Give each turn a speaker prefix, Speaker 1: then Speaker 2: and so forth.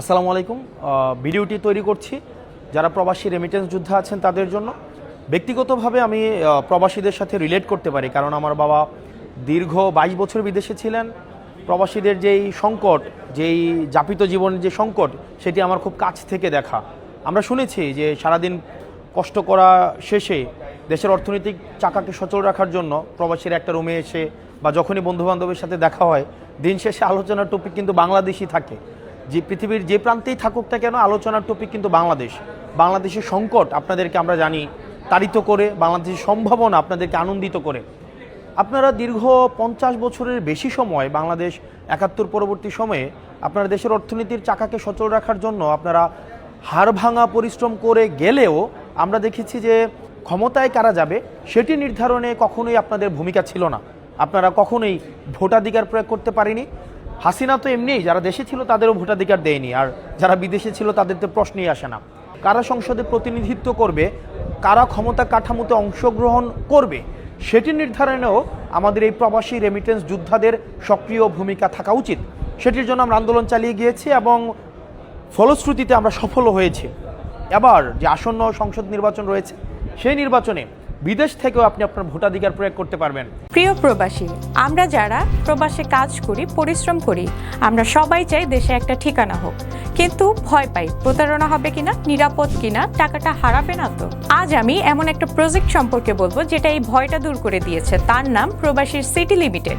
Speaker 1: আসসালামু আলাইকুম। ভিডিওটি তৈরি করছি। যারা প্রবাসী রেমিটেন্স যোদ্ধা আছেন তাদের জন্য। ব্যক্তিগতভাবে আমি প্রবাসীদের সাথে রিলেট করতে পারি। কারণ আমার বাবা দীর্ঘ বাইশ বছর বিদেশে ছিলেন। প্রবাসীদের যেই সংকট, যেই যাপিত জীবনের যে সংকট, সেটি আমার খুব কাছ থেকে দেখা। আমরা শুনেছি যে সারাদিন কষ্ট করা শেষে দেশের অর্থনৈতিক চাকাকে সচল রাখার জন্য প্রবাসীরা একটা রুমে এসে বা যখনই বন্ধু বান্ধবের সাথে দেখা হয়, দিন শেষে আলোচনার টপিক কিন্তু বাংলাদেশই থাকে। যে পৃথিবীর যে প্রান্তেই থাকুক না কেন আলোচনার টপিক কিন্তু বাংলাদেশ। বাংলাদেশের সংকট আপনাদেরকে আমরা জানি, তাড়িত করে, বাংলাদেশের সম্ভাবনা আপনাদেরকে আনন্দিত করে। আপনারা দীর্ঘ পঞ্চাশ বছরের বেশি সময় বাংলাদেশ একাত্তর পরবর্তী সময়ে আপনারা দেশের অর্থনীতির চাকাকে সচল রাখার জন্য আপনারা হাড় ভাঙা পরিশ্রম করে গেলেও আমরা দেখেছি যে ক্ষমতায় কারা যাবে, সেটি নির্ধারণে কখনোই আপনাদের ভূমিকা ছিল না। আপনারা কখনোই ভোটাধিকার প্রয়োগ করতে পারেনি। হাসিনা তো এমনিই, যারা দেশে ছিল তাদেরও ভোটাধিকার দেয়নি, আর যারা বিদেশে ছিল তাদের তো প্রশ্নই আসে না। কারা সংসদে প্রতিনিধিত্ব করবে, কারা ক্ষমতা কাঠামোতে অংশগ্রহণ করবে, সেটি নির্ধারণেও আমাদের এই প্রবাসী রেমিটেন্স যোদ্ধাদের সক্রিয় ভূমিকা থাকা উচিত। সেটির জন্য আমরা আন্দোলন চালিয়ে গিয়েছি এবং ফলশ্রুতিতে আমরা সফল হয়েছি। এবার যে আসন্ন সংসদ নির্বাচন রয়েছে, সেই নির্বাচনে বিদেশ থেকেও আপনি আপনার ভোটাধিকার প্রয়োগ করতে পারবেন।
Speaker 2: প্রিয় প্রবাসী, আমরা যারা প্রবাসে কাজ করি, পরিশ্রম করি, আমরা সবাই চাই দেশে একটা ঠিকানা হোক। কিন্তু ভয় পাই, প্রতারণা হবে কিনা, নিরাপদ কিনা, টাকাটা হারাবে না তো? আজ আমি এমন একটা প্রজেক্ট সম্পর্কে বলব, যেটা এই ভয়টা দূর করে দিয়েছে। তার নাম প্রবাসীর সিটি লিমিটেড।